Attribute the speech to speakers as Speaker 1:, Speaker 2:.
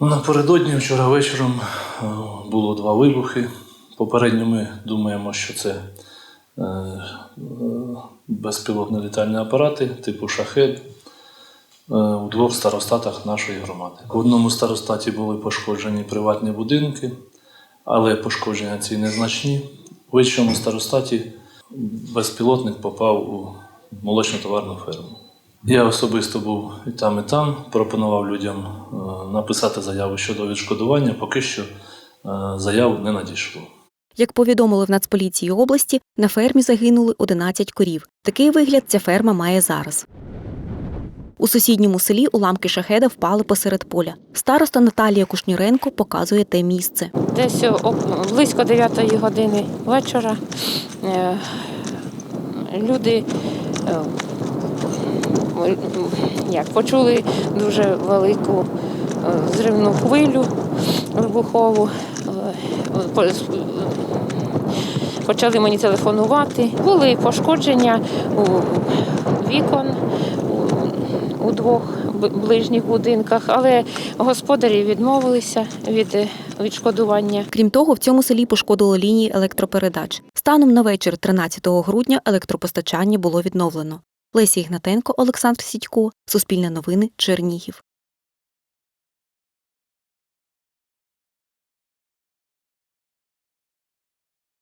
Speaker 1: Напередодні вчора вечором е, було два вибухи. Попередньо ми думаємо, що це е, е, безпілотні літальні апарати типу шахет у двох старостатах нашої громади. В одному старостаті були пошкоджені приватні будинки, але пошкодження ці незначні. В іншому старостаті безпілотник попав у молочно-товарну ферму. Я особисто був і там, і там, пропонував людям е, написати заяву щодо відшкодування, поки що е, заяв не надійшло.
Speaker 2: Як повідомили в Нацполіції області, на фермі загинули 11 корів. Такий вигляд ця ферма має зараз. У сусідньому селі уламки шахеда впали посеред поля. Староста Наталія Кушніренко показує те місце.
Speaker 3: Десь близько 9 години вечора е, люди як, почули дуже велику е, зривну хвилю вибухову. Е, Почали мені телефонувати. Були пошкодження у вікон у, двох ближніх будинках, але господарі відмовилися від е, відшкодування.
Speaker 2: Крім того, в цьому селі пошкодило лінії електропередач. Станом на вечір 13 грудня електропостачання було відновлено. Лесі Ігнатенко, Олександр Сідько, Суспільне новини, Чернігів.